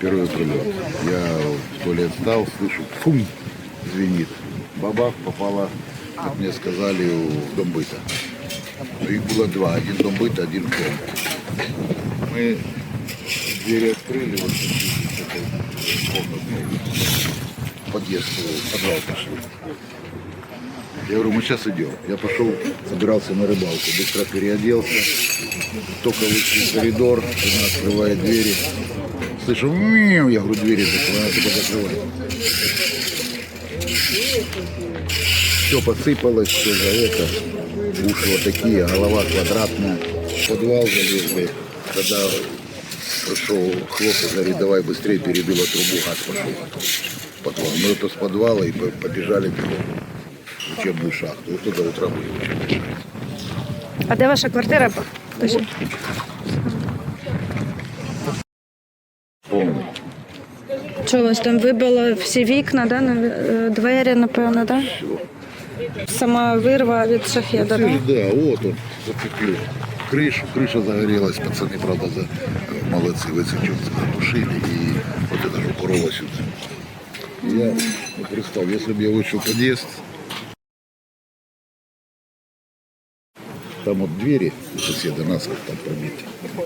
Первый прилет. Я в туалет стал, слышу, фум, звенит. Бабах попала, как мне сказали, в дом быта. Ну, Их было два. Один дом быта, один дом. Мы двери открыли, вот в подъезд, подвал. Я говорю, мы сейчас идем. Я пошел, собирался на рыбалку, быстро переоделся. Только вышли в коридор, она открывает двери. Слышу, «Мяу». я говорю, двери закрывай, она только закрывает. Все посыпалось, все за это. Уши вот такие, голова квадратная. В подвал залезли. Когда пришел хлопец, говорит, давай быстрее перебила трубу, газ пошел. Подвал. Мы это с подвала и по- побежали в учебную шахту. Вот туда утро были. А де ваша квартира? Скажіть. Помню. Що у вас там вибило всі вікна, да? на- е, двері, напевно, да? Сама вирва від шахеда, Ты да? же, да, вот он, зацепил. Крышу, крыша загорелась, пацаны, правда, за, молодцы, высочет, затушили, и вот это же упороло сюда. Я ну, представь, если бы я вышел в подъезд, там вот двери у соседа насколько там пробиты.